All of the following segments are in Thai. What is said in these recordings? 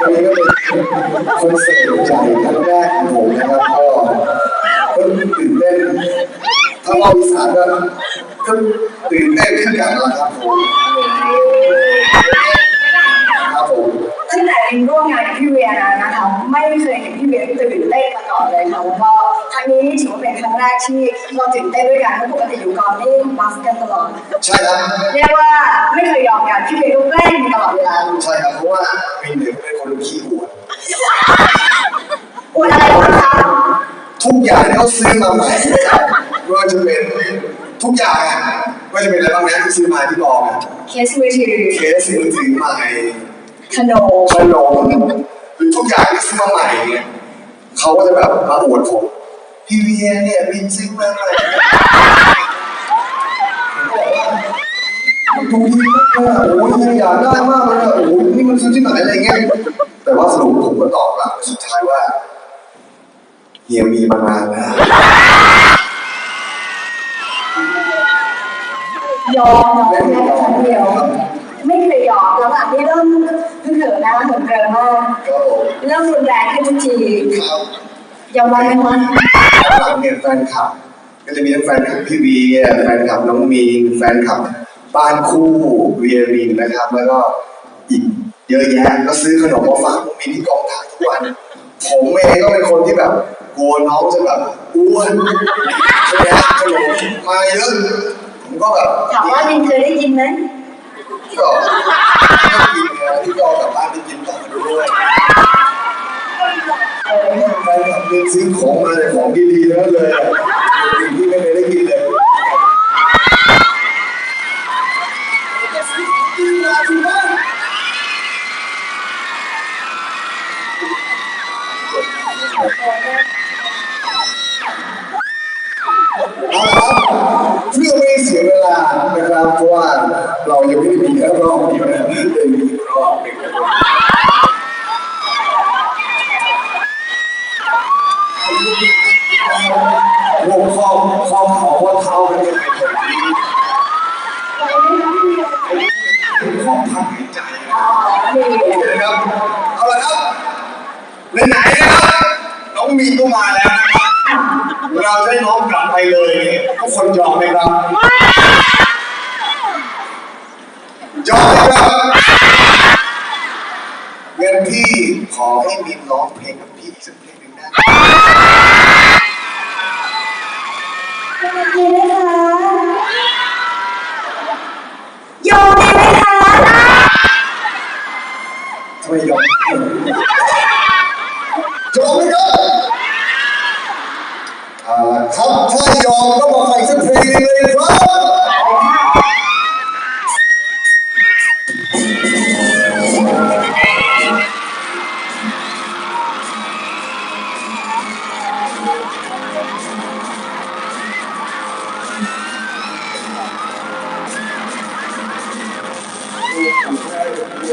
วันนี้ก็เป็นคอนเสิร์ตใหญ่ครั้งแรกของผมนะครับก็ก็ตื่นเต้นถ้าเราอีสานก็ก็ตื่นเต้นขึ้นกันแล้วครับผมครับผมตั้งแต่เรียนร่วมงานกับพี่เวียนะนะคะไม่เคยเห็นพี่เวียตื่นเต้นมาก่อนเลยค่ะแล้วก็ครั้งนี้ถือว่าเป็นครั้งแรกที่เราตื่นเต้นด้วยกันเพราะปกติอยู่กองนี่บัสกันตลอดใช่ครับเรียกว่าไม่เคยยอมกันพี่เวียก็แกล้งตลอดเวลาใช่ครับเพราะว่าเป็นหนึ่งเป็นคนขี้อวดอวดอะไรบ้างคะทุกอย่างที่เขาซื้อมาใหม่ไม่ว่าจะเป็นทุกอย่างอะไม่ว่าจะเป็นอะไรบ้างนะที่ซื้อมาที่บอกอะเคสมือถือเคสมือถือใหม่ขนมขนมหรือทุกอย่างที่ซื้อมาใหม่เนี่ยเขาก็จะแบบมาอวดผมพี่เวียเนี่ยบินซื้อมาใหม่ ดูดีมากเลยโอ้ยอยากได้มากเลยอะโอ้ยนี่มันซื้อที่ไหนอะไรเงี้ยแต่ว่าสรุปผมก็ตอบกลับสุดท้ายว่าเฮียมีมานานแล้วยอมแม้แต่ครั้งเดียว ไม่เคยยอมแล้วอะนี่เริ่มเพิ่งเขินนะเหมือนเกินมากเริ่มรุนแรงขึ้นทุกทียอมรับไหมว่าหลังเนี่ยแฟนคลับก็จะมีทั้งแฟนคลับพี่วีแฟนคลับน้องมีนแฟนคลับ บ้านคู่เวียรินนะครับ แล้วก็อีกเยอะแยะก็ซื้อขนมมาฝากน้องมีนที่กองถ่ายทุกวันผมเองก็เป็นคนที่แบบกลัวน้องจะแบบอ้วนใช่ไหมฮะขนมมาเยอะผมก็แบบถามว่าลินเคยได้ยินไหมก็ก็กินนะที่ก็เอากลับบ้านไปกินต่อด้วยเออแฟนคลับเรียนซื้อของมาแต่ของดีๆทั้งนั้นเลยอะสิ่งที่ไม่เคยได้กินเลย เอาละครับเพื่อไม่ ให้เสียเวลานะครับเพราะว่าเรายังไม่ได้มีแค่รอบเดียวนะเลยมีรอบหนึ่งวงคอมคอเขาว่าเท้ากันยังไงเป็นของพักหายใจนะครับเอาละครับไหนๆนะครับน้องมีนก็มาแล้วนะครับเราจะให้น้องกลับไปเลยทุกคนยอมไหมครับ ยอมไหมครับเงินพี่ขอให้มีนร้องเพลงกับพี่อีกสักเพลงหนึ่งได้ไหมดีไหมคะยอมดีไหมคะทำไมยอม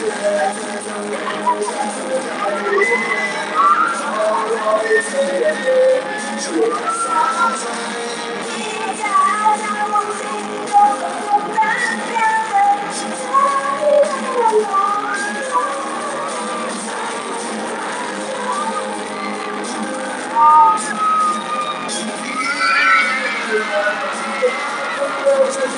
Yeah.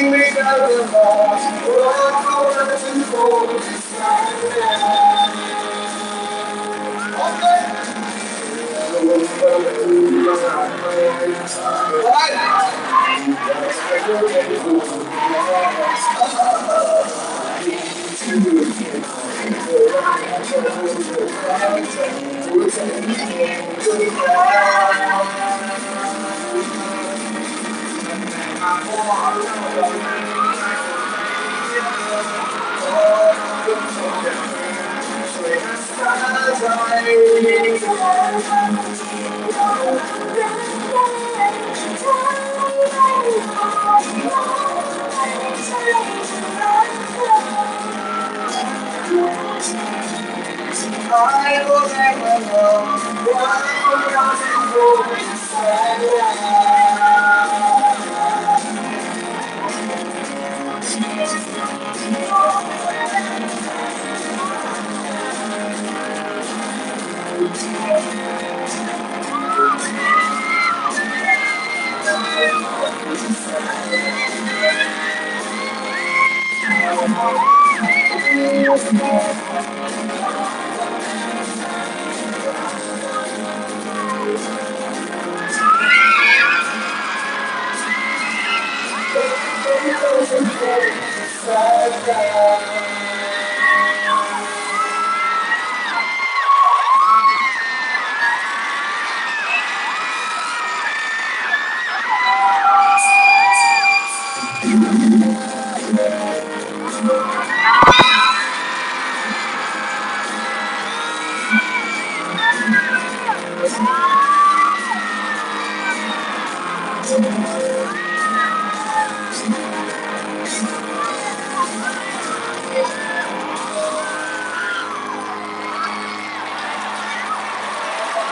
因为太圆满，我突然心痛欲绝。我爱，我恨，我徘徊。我爱，我恨，我徘徊。我爱，我恨，我徘徊。我要送你日不落的想念爱的明信我要送你日不落的想念的明信我不要送你日不 Side down.